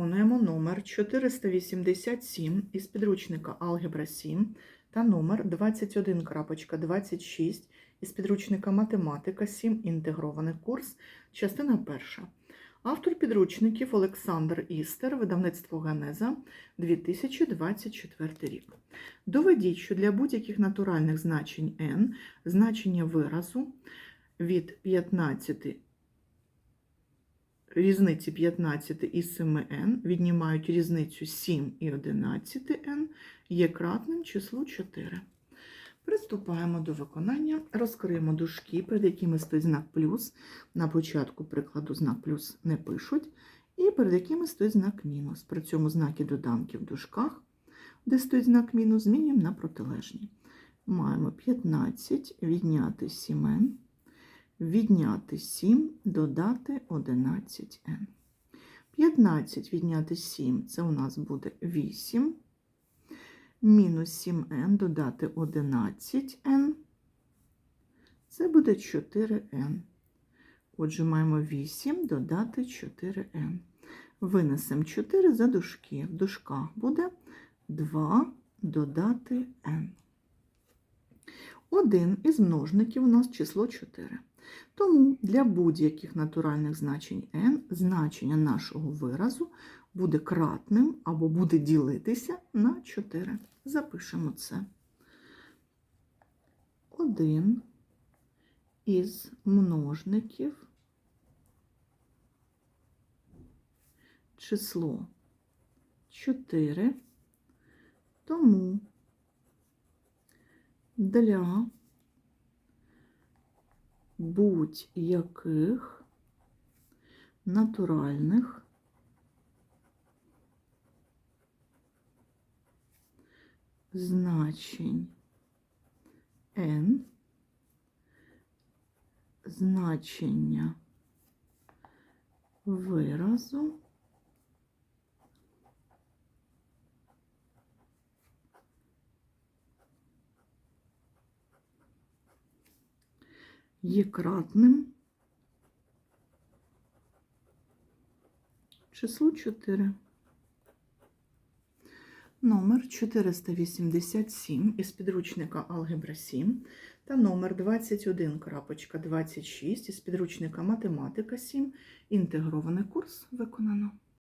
Виконуємо номер 487 із підручника Алгебра 7 та номер 21.26 із підручника Математика 7. Інтегрований курс, частина перша. Автор підручників Олександр Істер, видавництво Генеза, 2024 рік. Доведіть, що для будь-яких натуральних значень n значення виразу від 15 різниці 15 і 7n віднімають різницю 7 і 11n є кратним числу 4. Приступаємо до виконання, розкриємо дужки, перед якими стоїть знак плюс. На початку прикладу знак плюс не пишуть, і перед якими стоїть знак мінус. При цьому знаки доданки в дужках, де стоїть знак мінус, змінюємо на протилежні. Маємо 15 відняти 7n відняти 7, додати 11n. 15 відняти 7 це у нас буде 8. Мінус 7n додати 11n. Це буде 4n. Отже, маємо 8 додати 4n. Винесемо 4 за дужки. В дужках буде 2 додати n. Один із множників у нас число 4. Тому для будь-яких натуральних значень n значення нашого виразу буде кратним або буде ділитися на 4. Запишемо це. Один із множників число 4, тому для будь-яких натуральних значень. N значення виразу є кратним числу 4. Номер 487 із підручника Алгебра 7 та номер 21.26 із підручника Математика 7. Інтегрований курс виконано.